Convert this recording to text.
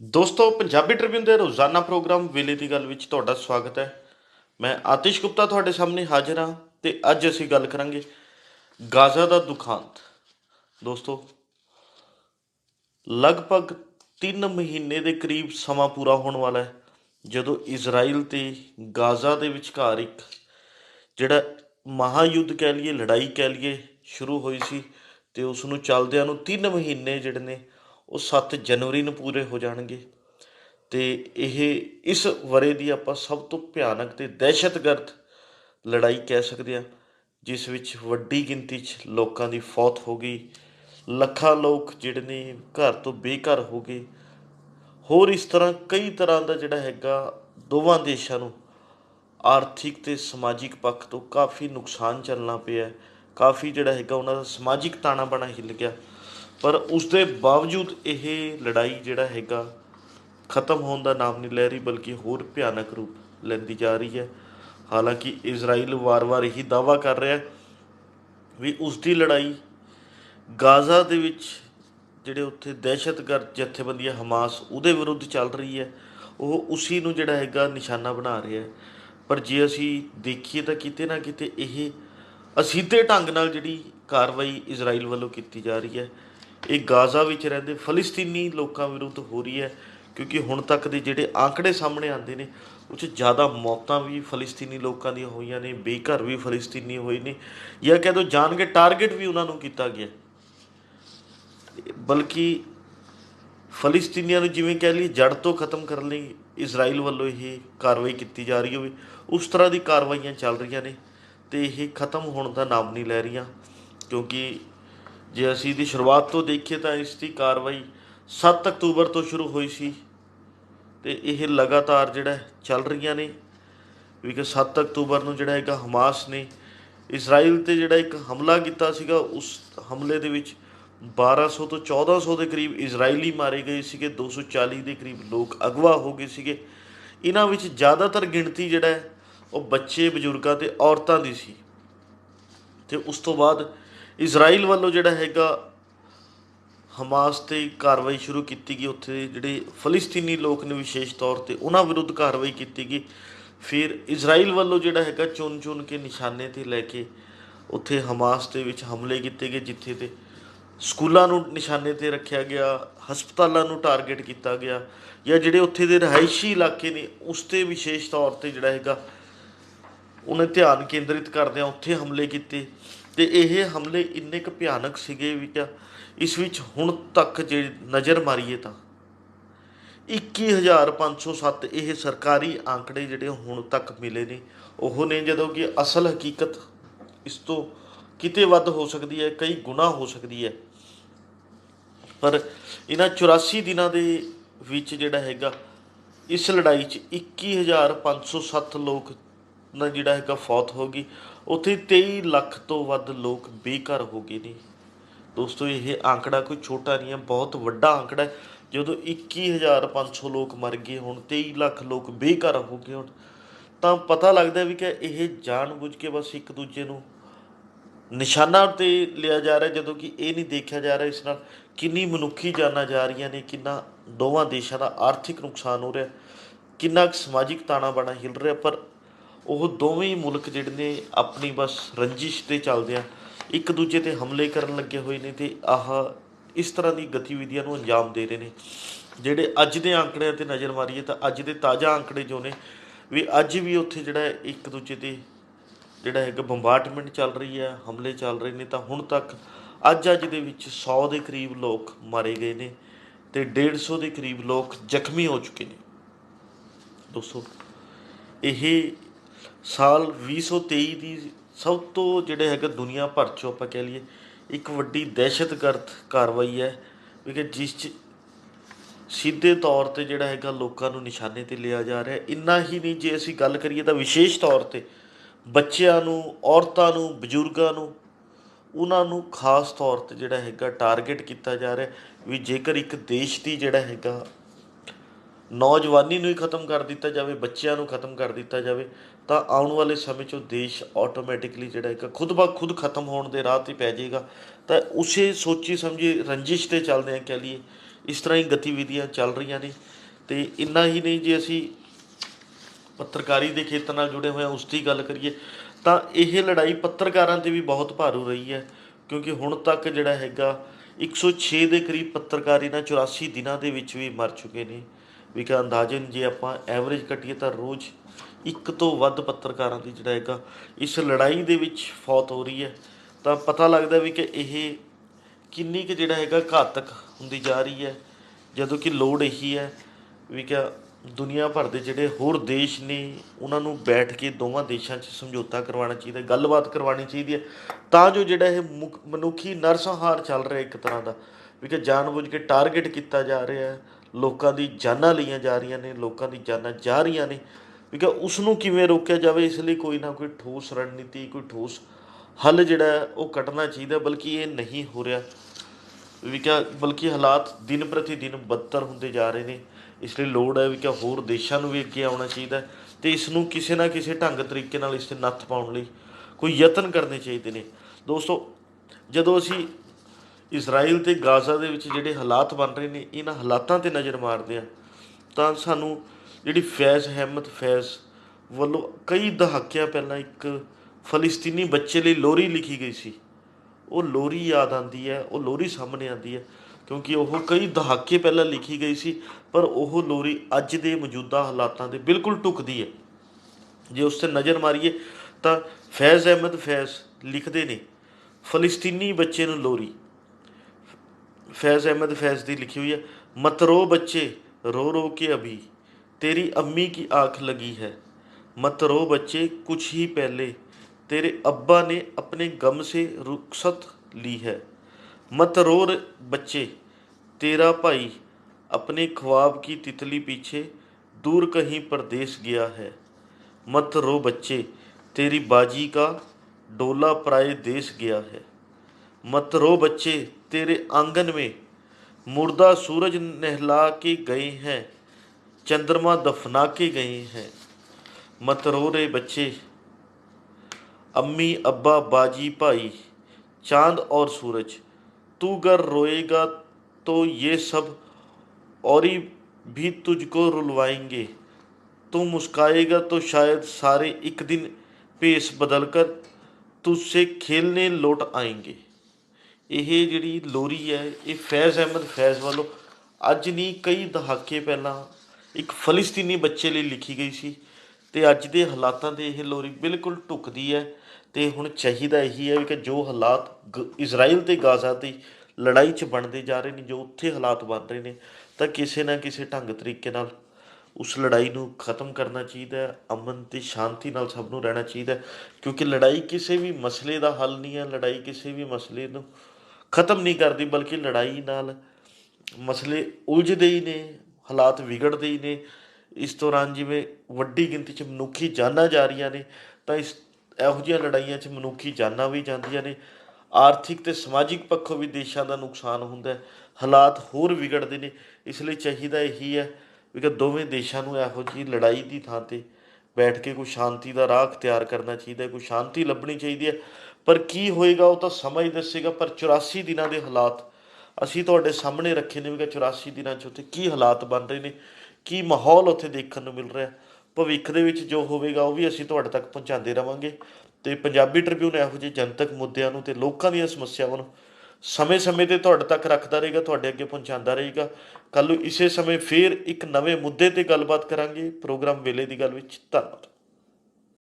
ਦੋਸਤੋ, ਪੰਜਾਬੀ ਟ੍ਰਿਬਿਊਨ ਦੇ ਰੋਜ਼ਾਨਾ ਪ੍ਰੋਗਰਾਮ ਵੇਲੇ ਦੀ ਗੱਲ ਵਿੱਚ ਤੁਹਾਡਾ ਸਵਾਗਤ ਹੈ। ਮੈਂ ਆਤਿਸ਼ ਗੁਪਤਾ ਤੁਹਾਡੇ ਸਾਹਮਣੇ ਹਾਜ਼ਰ ਹਾਂ ਤੇ ਅੱਜ ਅਸੀਂ ਗੱਲ ਕਰਾਂਗੇ ਗਾਜ਼ਾ ਦਾ ਦੁਖਾਂਤ। ਦੋਸਤੋ, ਲਗਭਗ 3 ਮਹੀਨੇ ਦੇ ਕਰੀਬ ਸਮਾਂ ਪੂਰਾ ਹੋਣ ਵਾਲਾ ਹੈ, ਜਦੋਂ ਇਜ਼ਰਾਈਲ ਤੇ ਗਾਜ਼ਾ ਦੇ ਵਿਚਕਾਰ ਇੱਕ ਜਿਹੜਾ ਮਹਾਯੁੱਧ ਕਹਿ ਲਈਏ, ਲੜਾਈ ਕਹਿ ਲਈਏ, ਸ਼ੁਰੂ ਹੋਈ ਸੀ ਤੇ ਉਸ ਨੂੰ ਚੱਲਦਿਆਂ ਨੂੰ 3 ਮਹੀਨੇ ਜਿਹੜੇ ਨੇ ਉਹ 7 ਜਨਵਰੀ ਨੂੰ ਪੂਰੇ ਹੋ ਜਾਣਗੇ। ਤੇ ਇਹ, ਇਸ ਵਰੇ ਦੀ ਆਪਾਂ ਸਭ ਤੋਂ ਭਿਆਨਕ ਤੇ ਦਹਿਸ਼ਤਗਰਦ ਲੜਾਈ ਕਹਿ ਸਕਦੇ ਹਾਂ, ਜਿਸ ਵਿੱਚ ਵੱਡੀ ਗਿਣਤੀ 'ਚ ਲੋਕਾਂ ਦੀ ਫੌਤ ਹੋ ਗਈ। ਲੱਖਾਂ ਲੋਕ ਜਿਹੜੇ ਨੇ ਘਰ ਤੋਂ ਬੇਘਰ ਹੋ ਗਏ। ਹੋਰ ਇਸ ਤਰ੍ਹਾਂ ਕਈ ਤਰ੍ਹਾਂ ਦਾ ਜਿਹੜਾ ਹੈਗਾ, ਦੋਵਾਂ ਦੇਸ਼ਾਂ ਨੂੰ ਆਰਥਿਕ ਤੇ ਸਮਾਜਿਕ ਪੱਖ ਤੋਂ ਕਾਫੀ ਨੁਕਸਾਨ ਚੱਲਣਾ ਪਿਆ। ਕਾਫੀ ਜਿਹੜਾ ਹੈਗਾ, ਉਹਨਾਂ ਦਾ ਸਮਾਜਿਕ ਤਾਣਾ ਬਣਾ ਹਿੱਲ ਗਿਆ। ਪਰ ਉਸ ਦੇ ਬਾਵਜੂਦ ਇਹ ਲੜਾਈ ਜਿਹੜਾ ਹੈਗਾ ਖਤਮ ਹੋਣ ਦਾ ਨਾਮ ਨਹੀਂ ਲੈ ਰਹੀ, ਬਲਕਿ ਹੋਰ ਭਿਆਨਕ ਰੂਪ ਲੈਂਦੀ ਜਾ ਰਹੀ ਹੈ। ਹਾਲਾਂਕਿ ਇਜ਼ਰਾਈਲ ਵਾਰ-ਵਾਰ ਇਹੀ ਦਾਵਾ ਕਰ ਰਿਹਾ ਵੀ ਉਸ ਦੀ ਲੜਾਈ ਗਾਜ਼ਾ ਦੇ ਵਿੱਚ, ਜਿਹੜੇ ਉੱਥੇ ਦਹਿਸ਼ਤਗਰਦ ਜਥੇਬੰਦੀਆਂ ਹਮਾਸ ਉਹਦੇ ਵਿਰੁੱਧ ਚੱਲ ਰਹੀ ਹੈ, ਉਹ ਉਸੀ ਨੂੰ ਜਿਹੜਾ ਹੈਗਾ ਨਿਸ਼ਾਨਾ ਬਣਾ ਰਿਹਾ ਹੈ। ਪਰ ਜੇ ਅਸੀਂ ਦੇਖੀਏ ਤਾਂ ਕਿਤੇ ਨਾ ਕਿਤੇ ਇਹ ਅਸੀਧੇ ਢੰਗ ਨਾਲ ਜਿਹੜੀ ਕਾਰਵਾਈ ਇਜ਼ਰਾਈਲ ਵੱਲੋਂ ਕੀਤੀ ਜਾ ਰਹੀ ਹੈ ਇਹ ਗਾਜ਼ਾ ਵਿੱਚ ਰਹਿੰਦੇ ਫਲਸਤੀਨੀ ਲੋਕਾਂ ਵਿਰੁੱਧ ਹੋ ਰਹੀ ਹੈ, ਕਿਉਂਕਿ ਹੁਣ ਤੱਕ ਦੇ ਜਿਹੜੇ ਆંકੜੇ ਸਾਹਮਣੇ ਆਉਂਦੇ ਨੇ, ਉਹ 'ਚ ਜ਼ਿਆਦਾ ਮੌਤਾਂ ਵੀ ਫਲਸਤੀਨੀ ਲੋਕਾਂ ਦੀਆਂ ਹੋਈਆਂ ਨੇ, ਬੇਘਰ ਵੀ ਫਲਸਤੀਨੀ ਹੋਏ ਨੇ, ਜਾਂ ਕਹਿ ਦੋ ਜਾਣ ਕੇ ਟਾਰਗੇਟ ਵੀ ਉਹਨਾਂ ਨੂੰ ਕੀਤਾ ਗਿਆ। ਬਲਕਿ ਫਲਸਤੀਨੀਆਂ ਨੂੰ ਜਿਵੇਂ ਕਹਿ ਲਈ ਜੜ ਤੋਂ ਖਤਮ ਕਰਨ ਲਈ ਇਜ਼ਰਾਈਲ ਵੱਲੋਂ ਇਹ ਕਾਰਵਾਈ ਕੀਤੀ ਜਾ ਰਹੀ ਹੋਵੇ, ਉਸ ਤਰ੍ਹਾਂ ਦੀ ਕਾਰਵਾਈਆਂ ਚੱਲ ਰਹੀਆਂ ਨੇ, ਤੇ ਇਹ ਖਤਮ ਹੋਣ ਦਾ ਨਾਮ ਨਹੀਂ ਲੈ ਰਹੀਆਂ, ਕਿਉਂਕਿ ਜੇ ਅਸੀਂ ਦੀ ਸ਼ੁਰੂਆਤ ਤੋਂ ਦੇਖੀਏ ਤਾਂ ਇਸ ਦੀ ਕਾਰਵਾਈ 7 ਅਕਤੂਬਰ ਤੋਂ ਸ਼ੁਰੂ ਹੋਈ ਸੀ ਤੇ ਇਹ ਲਗਾਤਾਰ ਜਿਹੜਾ ਚੱਲ ਰਹੀਆਂ ਨੇ, ਵੀ ਕਿ 7 ਅਕਤੂਬਰ ਨੂੰ ਜਿਹੜਾ ਹੈਗਾ ਹਮਾਸ ਨੇ ਇਜ਼ਰਾਈਲ ਤੇ ਜਿਹੜਾ ਇੱਕ ਹਮਲਾ ਕੀਤਾ ਸੀਗਾ, ਉਸ ਹਮਲੇ ਦੇ ਵਿੱਚ 1200 ਤੋਂ 1400 ਦੇ ਕਰੀਬ ਇਜ਼ਰਾਈਲੀ ਮਾਰੇ ਗਏ ਸੀਗੇ 240 ਦੇ ਕਰੀਬ ਲੋਕ ਅਗਵਾ ਹੋ ਗਏ ਸੀਗੇ। ਇਹਨਾਂ ਵਿੱਚ ਜ਼ਿਆਦਾਤਰ ਗਿਣਤੀ ਜਿਹੜਾ ਉਹ ਬੱਚੇ, ਬਜ਼ੁਰਗਾਂ ਤੇ ਔਰਤਾਂ ਦੀ ਸੀ। ਤੇ ਉਸ ਤੋਂ ਬਾਅਦ ਇਜ਼ਰਾਈਲ ਵੱਲੋਂ ਜਿਹੜਾ ਹੈਗਾ ਹਮਾਸ ਤੇ ਕਾਰਵਾਈ ਸ਼ੁਰੂ ਕੀਤੀ ਗਈ, ਉੱਥੇ ਜਿਹੜੇ ਫਲਸਤੀਨੀ ਲੋਕ ਨੇ ਵਿਸ਼ੇਸ਼ ਤੌਰ ਤੇ, ਉਹਨਾਂ ਵਿਰੁੱਧ ਕਾਰਵਾਈ ਕੀਤੀ ਗਈ। ਫਿਰ ਇਜ਼ਰਾਈਲ ਵੱਲੋਂ ਜਿਹੜਾ ਹੈਗਾ ਚੁਣ ਚੁਣ ਕੇ ਨਿਸ਼ਾਨੇ ਤੇ ਲੈ ਕੇ ਉੱਥੇ ਹਮਾਸ ਦੇ ਵਿੱਚ ਹਮਲੇ ਕੀਤੇ ਗਏ, ਜਿੱਥੇ ਤੇ ਸਕੂਲਾਂ ਨੂੰ ਨਿਸ਼ਾਨੇ ਤੇ ਰੱਖਿਆ ਗਿਆ, ਹਸਪਤਾਲਾਂ ਨੂੰ ਟਾਰਗੇਟ ਕੀਤਾ ਗਿਆ, ਜਾਂ ਜਿਹੜੇ ਉੱਥੇ ਦੇ ਰਹਾਇਸ਼ੀ ਇਲਾਕੇ ਨੇ, ਉਸ ਤੇ ਵਿਸ਼ੇਸ਼ ਤੌਰ ਤੇ ਜਿਹੜਾ ਹੈਗਾ ਉਹਨੇ ਧਿਆਨ ਕੇਂਦਰਿਤ ਕਰਦਿਆਂ ਉੱਥੇ ਹਮਲੇ ਕੀਤੇ। ਤੇ ਇਹ ਹਮਲੇ ਇੰਨੇ ਕੁ ਭਿਆਨਕ ਸੀਗੇ ਵੀ ਇਸ ਵਿੱਚ ਹੁਣ ਤੱਕ ਜੇ ਨਜ਼ਰ ਮਾਰੀਏ ਤਾਂ 21507 ਇਹ ਸਰਕਾਰੀ ਆંકੜੇ ਜਿਹੜੇ ਹੁਣ ਤੱਕ ਮਿਲੇ ਨੇ, ਉਹ ਨੇ ਜਦੋਂ ਕਿ ਅਸਲ ਹਕੀਕਤ ਇਸ ਤੋਂ ਕਿਤੇ ਵੱਧ ਹੋ ਸਕਦੀ ਹੈ, ਕਈ ਗੁਣਾ ਹੋ ਸਕਦੀ ਹੈ। ਪਰ ਇਹਨਾਂ 84 ਦਿਨਾਂ ਦੇ ਵਿੱਚ ਜਿਹੜਾ ਹੈਗਾ, ਇਸ ਲੜਾਈ 'ਚ 21507 ਲੋਕ ਨਾ ਜਿਹੜਾ ਹੈਗਾ ਫੌਤ ਹੋ ਗਈ। ਉੱਥੇ 23 ਲੱਖ ਤੋਂ ਵੱਧ ਲੋਕ ਬੇਘਰ ਹੋ ਗਏ ਨੇ। ਦੋਸਤੋ, ਇਹ ਆંકੜਾ ਕੋਈ ਛੋਟਾ ਨਹੀਂ ਹੈ, ਬਹੁਤ ਵੱਡਾ ਆંકੜਾ ਹੈ। ਜਦੋਂ 21500 ਲੋਕ ਮਰ ਗਏ ਹੁਣ 23 ਲੱਖ ਲੋਕ ਬੇਘਰ ਹੋ ਗਏ ਹੁਣ, ਤਾਂ ਪਤਾ ਲੱਗਦਾ ਵੀ ਕਿ ਇਹ ਜਾਣਬੁੱਝ ਕੇ ਬਸ ਇੱਕ ਦੂਜੇ ਨੂੰ ਨਿਸ਼ਾਨਾ ਤੇ ਲਿਆ ਜਾ ਰਿਹਾ, ਜਦੋਂ ਕਿ ਇਹ ਨਹੀਂ ਦੇਖਿਆ ਜਾ ਰਿਹਾ ਇਸ ਨਾਲ ਕਿੰਨੀ ਮਨੁੱਖੀ ਜਾਨਾਂ ਜਾ ਰਹੀਆਂ ਨੇ, ਕਿੰਨਾ ਦੋਵਾਂ ਦੇਸ਼ਾਂ ਦਾ ਆਰਥਿਕ ਨੁਕਸਾਨ ਹੋ ਰਿਹਾ, ਕਿੰਨਾ ਕੁ ਸਮਾਜਿਕ ਤਾਣਾ ਬਾਣਾ ਹਿਲ ਰਿਹਾ, ਪਰ ਉਹ ਦੋਵੇਂ ਮੁਲਕ ਜਿਹੜੇ ਨੇ ਆਪਣੀ ਬਸ ਰੰਜਿਸ਼ ਤੇ ਚੱਲਦੇ ਆ। ਇੱਕ ਦੂਜੇ ਤੇ ਹਮਲੇ ਕਰਨ ਲੱਗੇ ਹੋਏ ਨੇ ਤੇ ਆਹ ਇਸ ਤਰ੍ਹਾਂ ਦੀ ਗਤੀਵਿਧੀਆਂ ਨੂੰ ਅੰਜਾਮ ਦੇ ਰਹੇ ਨੇ। ਜਿਹੜੇ ਅੱਜ ਦੇ ਆંકੜਿਆਂ ਤੇ ਨਜ਼ਰ ਮਾਰੀਏ ਤਾਂ ਅੱਜ ਦੇ ਤਾਜ਼ਾ ਅੰਕੜੇ ਜੋ ਨੇ, ਵੀ ਅੱਜ ਵੀ ਉੱਥੇ ਜਿਹੜਾ ਇੱਕ ਦੂਜੇ ਤੇ ਜਿਹੜਾ ਹੈਗਾ ਬੰਬਾਰਟਮੈਂਟ ਚੱਲ ਰਹੀ ਹੈ ਹਮਲੇ ਚੱਲ ਰਹੇ ਨੇ ਤਾਂ ਹੁਣ ਤੱਕ ਅੱਜ ਅੱਜ ਦੇ ਵਿੱਚ 100 ਦੇ ਕਰੀਬ ਲੋਕ ਮਾਰੇ ਗਏ ਨੇ ਤੇ 150 ਦੇ ਕਰੀਬ ਲੋਕ ਜ਼ਖਮੀ ਹੋ ਚੁੱਕੇ ਨੇ। ਦੋਸਤੋ, ਇਹ ਸਾਲ 2023 ਦੀ ਸਭ ਤੋਂ ਜਿਹੜੇ ਹੈਗਾ ਦੁਨੀਆ ਭਰ ਚੋਂ ਆਪਾਂ ਕਹਿ ਲਈਏ, ਇੱਕ ਵੱਡੀ ਦਹਿਸ਼ਤਗਰਦ ਕਾਰਵਾਈ ਹੈ ਕਿ ਜਿਸ 'ਚ ਸਿੱਧੇ ਤੌਰ ਤੇ ਜਿਹੜਾ ਹੈਗਾ ਲੋਕਾਂ ਨੂੰ ਨਿਸ਼ਾਨੇ ਤੇ ਲਿਆ ਜਾ ਰਿਹਾ। ਇੰਨਾ ਹੀ ਨਹੀਂ, ਜੇ ਅਸੀਂ ਗੱਲ ਕਰੀਏ ਤਾਂ ਵਿਸ਼ੇਸ਼ ਤੌਰ ਤੇ ਬੱਚਿਆਂ ਨੂੰ, ਔਰਤਾਂ ਨੂੰ, ਬਜ਼ੁਰਗਾਂ ਨੂੰ, ਉਹਨਾਂ ਨੂੰ ਖਾਸ ਤੌਰ ਤੇ ਜਿਹੜਾ ਹੈਗਾ ਟਾਰਗੇਟ ਕੀਤਾ ਜਾ ਰਿਹਾ ਵੀ ਜੇਕਰ ਇੱਕ ਦੇਸ਼ ਦੀ ਜਿਹੜਾ ਹੈਗਾ ਨੌਜਵਾਨੀ ਨੂੰ ਹੀ ਖਤਮ ਕਰ ਦਿੱਤਾ ਜਾਵੇ, ਬੱਚਿਆਂ ਨੂੰ ਖਤਮ ਕਰ ਦਿੱਤਾ ਜਾਵੇ, ਤਾਂ ਆਉਣ ਵਾਲੇ ਸਮੇਂ 'ਚ ਦੇਸ਼ ਆਟੋਮੈਟਿਕਲੀ ਜਿਹੜਾ ਹੈਗਾ ਖੁਦ ਬਾ ਖੁਦ ਖਤਮ ਹੋਣ ਦੇ ਰਾਹ ਤੇ ਪੈ ਜਾਏਗਾ। ਤਾਂ ਉਸੇ ਸੋਚੀ ਸਮਝੀ ਰੰਜਿਸ਼ ਤੇ ਚੱਲਦੇ ਆ ਕਹਿ ਲਈਏ। ਇਸ ਤਰ੍ਹਾਂ ਹੀ ਗਤੀਵਿਧੀਆਂ ਚੱਲ ਰਹੀਆਂ ਨੇ। ਤੇ ਇੰਨਾ ਹੀ ਨਹੀਂ ਜੇ ਅਸੀਂ ਪੱਤਰਕਾਰੀ ਦੇ ਖੇਤਰ ਨਾਲ ਜੁੜੇ ਹੋਏ ਹਾਂ, ਉਸ ਦੀ ਗੱਲ ਕਰੀਏ, ਤਾਂ ਇਹ ਲੜਾਈ ਪੱਤਰਕਾਰਾਂ ਤੇ ਵੀ ਬਹੁਤ ਭਾਰੂ ਰਹੀ ਹੈ। ਕਿਉਂਕਿ ਹੁਣ ਤੱਕ ਜਿਹੜਾ ਹੈਗਾ 106 ਦੇ ਕਰੀਬ ਪੱਤਰਕਾਰ ਇਹਨਾਂ 84 ਦਿਨਾਂ ਦੇ ਵਿੱਚ ਵੀ ਮਰ ਚੁੱਕੇ ਨੇ। ਵੀ ਕਿ ਅੰਦਾਜ਼ਨ ਜੇ ਆਪਾਂ ਐਵਰੇਜ ਕੱਟੀਏ ਤਾਂ ਰੋਜ਼ ਇੱਕ ਤੋਂ ਵੱਧ ਪੱਤਰਕਾਰਾਂ ਦੀ ਜਿਹੜਾ ਹੈਗਾ, ਇਸ ਲੜਾਈ ਦੇ ਵਿੱਚ ਫੌਤ ਹੋ ਰਹੀ ਹੈ। ਤਾਂ ਪਤਾ ਲੱਗਦਾ ਵੀ ਕਿ ਇਹ ਕਿੰਨੀ ਕੁ ਜਿਹੜਾ ਹੈਗਾ ਘਾਤਕ ਹੁੰਦੀ ਜਾ ਰਹੀ ਹੈ, ਜਦੋਂ ਕਿ ਲੋੜ ਇਹੀ ਹੈ ਵੀ ਕਿ ਦੁਨੀਆ ਭਰ ਦੇ ਜਿਹੜੇ ਹੋਰ ਦੇਸ਼ ਨੇ, ਉਹਨਾਂ ਨੂੰ ਬੈਠ ਕੇ ਦੋਵਾਂ ਦੇਸ਼ਾਂ 'ਚ ਸਮਝੌਤਾ ਕਰਵਾਉਣਾ ਚਾਹੀਦਾ, ਗੱਲਬਾਤ ਕਰਵਾਉਣੀ ਚਾਹੀਦੀ ਹੈ। ਤਾਂ ਜੋ ਜਿਹੜਾ ਇਹ ਮੁਕ- ਮਨੁੱਖੀ ਨਰਸੰਹਾਰ ਚੱਲ ਰਿਹਾ ਇੱਕ ਤਰ੍ਹਾਂ ਦਾ, ਵੀ ਕਿ ਜਾਣਬੁੱਝ ਕੇ ਟਾਰਗੇਟ ਕੀਤਾ ਜਾ ਰਿਹਾ ਹੈ। ਲੋਕਾਂ ਦੀ ਜਾਨਾਂ ਲਈਆਂ ਜਾ ਰਹੀਆਂ ਨੇ, ਲੋਕਾਂ ਦੀ ਜਾਨਾਂ ਜਾ ਰਹੀਆਂ ਨੇ। ਵੀ ਕਿ ਉਸ ਨੂੰ ਕਿਵੇਂ ਰੋਕਿਆ ਜਾਵੇ? ਇਸ ਲਈ ਕੋਈ ਨਾ ਕੋਈ ਠੋਸ ਰਣਨੀਤੀ, ਕੋਈ ਠੋਸ ਹੱਲ ਜਿਹੜਾ ਉਹ ਕੱਢਣਾ ਚਾਹੀਦਾ, ਬਲਕਿ ਇਹ ਨਹੀਂ ਹੋ ਰਿਹਾ। ਵੀ ਕਿਆ, ਬਲਕਿ ਹਾਲਾਤ ਦਿਨ ਪ੍ਰਤੀ ਦਿਨ ਬਦਤਰ ਹੁੰਦੇ ਜਾ ਰਹੇ ਨੇ। ਇਸ ਲਈ ਲੋੜ ਹੈ ਵੀ ਕਿ ਹੋਰ ਦੇਸ਼ਾਂ ਨੂੰ ਵੀ ਅੱਗੇ ਆਉਣਾ ਚਾਹੀਦਾ ਹੈ ਤੇ ਇਸ ਨੂੰ ਕਿਸੇ ਨਾ ਕਿਸੇ ਢੰਗ ਤਰੀਕੇ ਨਾਲ ਇਸ ਤੇ ਨੱਥ ਪਾਉਣ ਲਈ ਕੋਈ ਯਤਨ ਕਰਨੇ ਚਾਹੀਦੇ ਨੇ। ਦੋਸਤੋ, ਜਦੋਂ ਅਸੀਂ ਇਜ਼ਰਾਈਲ ਤੇ ਗਾਜ਼ਾ ਦੇ ਵਿੱਚ ਜਿਹੜੇ ਹਾਲਾਤ ਬਣ ਰਹੇ ਨੇ, ਇਹਨਾਂ ਹਾਲਾਤਾਂ ਤੇ ਨਜ਼ਰ ਮਾਰਦੇ ਆ ਤਾਂ ਸਾਨੂੰ ਜਿਹੜੀ ਫੈਜ਼ ਅਹਿਮਦ ਫੈਜ਼ ਵੱਲੋਂ ਕਈ ਦਹਾਕਿਆਂ ਪਹਿਲਾਂ ਇੱਕ ਫਲਸਤੀਨੀ ਬੱਚੇ ਲਈ ਲੋਰੀ ਲਿਖੀ ਗਈ ਸੀ। ਉਹ ਲੋਰੀ ਯਾਦ ਆਂਦੀ ਹੈ, ਉਹ ਲੋਰੀ ਸਾਹਮਣੇ ਆਂਦੀ ਹੈ, ਕਿਉਂਕਿ ਉਹ ਕਈ ਦਹਾਕੇ ਪਹਿਲਾਂ ਲਿਖੀ ਗਈ ਸੀ, ਪਰ ਉਹ ਲੋਰੀ ਅੱਜ ਦੇ ਮੌਜੂਦਾ ਹਾਲਾਤਾਂ ਦੇ ਬਿਲਕੁਲ ਟੁਕਦੀ ਹੈ। ਜੇ ਉਸ ਤੇ ਨਜ਼ਰ ਮਾਰੀਏ, ਤਾਂ ਫੈਜ਼ ਅਹਿਮਦ ਫੈਜ਼ ਲਿਖਦੇ ਨੇ, ਫਲਸਤੀਨੀ ਬੱਚੇ ਨੂੰ ਲੋਰੀ। फैज़ अहमद फैज़ दी लिखी हुई है, मत रो बच्चे, रो रो के अभी, तेरी अम्मी की आँख लगी है। मत रो बच्चे, कुछ ही पहले, तेरे अब्बा ने अपने गम से रुखसत ली है। मत रो रे बच्चे, तेरा भाई अपने ख्वाब की तितली पीछे दूर कहीं परदेश गया है। मत रो बच्चे, तेरी बाजी का डोला प्राय देश गया है। मत रो बच्चे, तेरे आँगन में मुर्दा सूरज नहला के गए हैं, चंद्रमा दफना के गए हैं। मत रो रे बच्चे, अम्मी अब्बा बाजी भाई चाँद और सूरज। तू अगर रोएगा तो ये सब और भी तुझको रुलवाएँगे। तू मुस्काएगा तो शायद सारे एक दिन पेश बदलकर तुझसे खेलने लौट आएँगे। ਇਹ ਜਿਹੜੀ ਲੋਰੀ ਹੈ, ਇਹ ਫੈਜ਼ ਅਹਿਮਦ ਫੈਜ਼ ਵੱਲੋਂ ਅੱਜ ਨਹੀਂ, ਕਈ ਦਹਾਕੇ ਪਹਿਲਾਂ ਇੱਕ ਫਲਸਤੀਨੀ ਬੱਚੇ ਲਈ ਲਿਖੀ ਗਈ ਸੀ ਤੇ ਅੱਜ ਦੇ ਹਾਲਾਤਾਂ ਦੇ ਇਹ ਲੋਰੀ ਬਿਲਕੁਲ ਢੁਕਦੀ ਹੈ ਤੇ ਹੁਣ ਚਾਹੀਦਾ ਇਹੀ ਹੈ ਕਿ ਜੋ ਹਾਲਾਤ ਗ- ਇਜ਼ਰਾਈਲ ਤੇ ਗਾਜ਼ਾ ਦੀ ਲੜਾਈ 'ਚ ਬਣਦੇ ਜਾ ਰਹੇ ਨੇ, ਜੋ ਉੱਥੇ ਹਾਲਾਤ ਬਣ ਰਹੇ ਨੇ, ਤਾਂ ਕਿਸੇ ਨਾ ਕਿਸੇ ਢੰਗ ਤਰੀਕੇ ਨਾਲ ਉਸ ਲੜਾਈ ਨੂੰ ਖਤਮ ਕਰਨਾ ਚਾਹੀਦਾ ਹੈ, ਅਮਨ ਤੇ ਸ਼ਾਂਤੀ ਨਾਲ ਸਭ ਨੂੰ ਰਹਿਣਾ ਚਾਹੀਦਾ ਕਿਉਂਕਿ ਲੜਾਈ ਕਿਸੇ ਵੀ ਮਸਲੇ ਦਾ ਹੱਲ ਨਹੀਂ ਹੈ, ਲੜਾਈ ਕਿਸੇ ਵੀ ਮਸਲੇ ਨੂੰ ਖਤਮ ਨਹੀਂ ਕਰਦੀ, ਬਲਕਿ ਲੜਾਈ ਨਾਲ ਮਸਲੇ ਉਲਝਦੇ ਹੀ ਨੇ, ਹਾਲਾਤ ਵਿਗੜਦੇ ਹੀ ਨੇ। ਇਸ ਦੌਰਾਨ ਜਿਵੇਂ ਵੱਡੀ ਗਿਣਤੀ 'ਚ ਮਨੁੱਖੀ ਜਾਨਾਂ ਜਾ ਰਹੀਆਂ ਨੇ, ਤਾਂ ਇਸ ਇਹੋ ਜਿਹੀਆਂ ਲੜਾਈਆਂ 'ਚ ਮਨੁੱਖੀ ਜਾਨਾਂ ਵੀ ਜਾਂਦੀਆਂ ਨੇ। ਆਰਥਿਕ ਤੇ ਸਮਾਜਿਕ ਪੱਖੋਂ ਵੀ ਦੇਸ਼ਾਂ ਦਾ ਨੁਕਸਾਨ ਹੁੰਦਾ ਹੈ। ਹਾਲਾਤ ਹੋਰ ਵਿਗੜਦੇ ਨੇ। ਇਸ ਲਈ ਚਾਹੀਦਾ ਇਹੀ ਹੈ ਵੀ ਕਿ ਦੋਵੇਂ ਦੇਸ਼ਾਂ ਨੂੰ ਇਹੋ ਜਿਹੀ ਲੜਾਈ ਦੀ ਥਾਂ ਤੇ ਬੈਠ ਕੇ ਕੋਈ ਸ਼ਾਂਤੀ ਦਾ ਰਾਹ ਅਖਤਿਆਰ ਕਰਨਾ ਚਾਹੀਦਾ ਕੋਈ ਸ਼ਾਂਤੀ ਲੱਭਣੀ ਚਾਹੀਦੀ ਹੈ। ਪਰ ਕੀ ਹੋਏਗਾ ਉਹ ਤਾਂ ਸਮਾਂ ਹੀ ਦੱਸੇਗਾ, ਪਰ 84 ਦਿਨਾਂ ਦੇ ਹਾਲਾਤ ਅਸੀਂ ਤੁਹਾਡੇ ਸਾਹਮਣੇ ਰੱਖੇ ਨੇ ਵੀ ਕਿ 84 ਦਿਨਾਂ 'ਚ ਉੱਥੇ ਕੀ ਹਾਲਾਤ ਬਣ ਰਹੇ ਨੇ, ਕੀ ਮਾਹੌਲ ਉੱਥੇ ਦੇਖਣ ਨੂੰ ਮਿਲ ਰਿਹਾ। ਭਵਿੱਖ ਦੇ ਵਿੱਚ ਜੋ ਹੋਵੇਗਾ ਉਹ ਵੀ ਅਸੀਂ ਤੁਹਾਡੇ ਤੱਕ ਪਹੁੰਚਾਉਂਦੇ ਰਵਾਂਗੇ ਤੇ ਪੰਜਾਬੀ ਟ੍ਰਿਬਿਊਨ ਇਹੋ ਜਿਹੇ ਜਨਤਕ ਮੁੱਦਿਆਂ ਨੂੰ ਤੇ ਲੋਕਾਂ ਦੀਆਂ ਸਮੱਸਿਆਵਾਂ ਨੂੰ ਸਮੇਂ-ਸਮੇਂ ਤੇ ਤੁਹਾਡੇ ਤੱਕ ਰੱਖਦਾ ਰਹੇਗਾ, ਤੁਹਾਡੇ ਅੱਗੇ ਪਹੁੰਚਾਉਂਦਾ ਰਹੇਗਾ। ਕੱਲ ਨੂੰ ਇਸੇ ਸਮੇਂ ਫੇਰ ਇੱਕ ਨਵੇਂ ਮੁੱਦੇ ਤੇ ਗੱਲਬਾਤ ਕਰਾਂਗੇ। ਪ੍ਰੋਗਰਾਮ ਵੇਲੇ ਦੀ ਗੱਲ ਵਿੱਚ ਧੰਨਵਾਦ।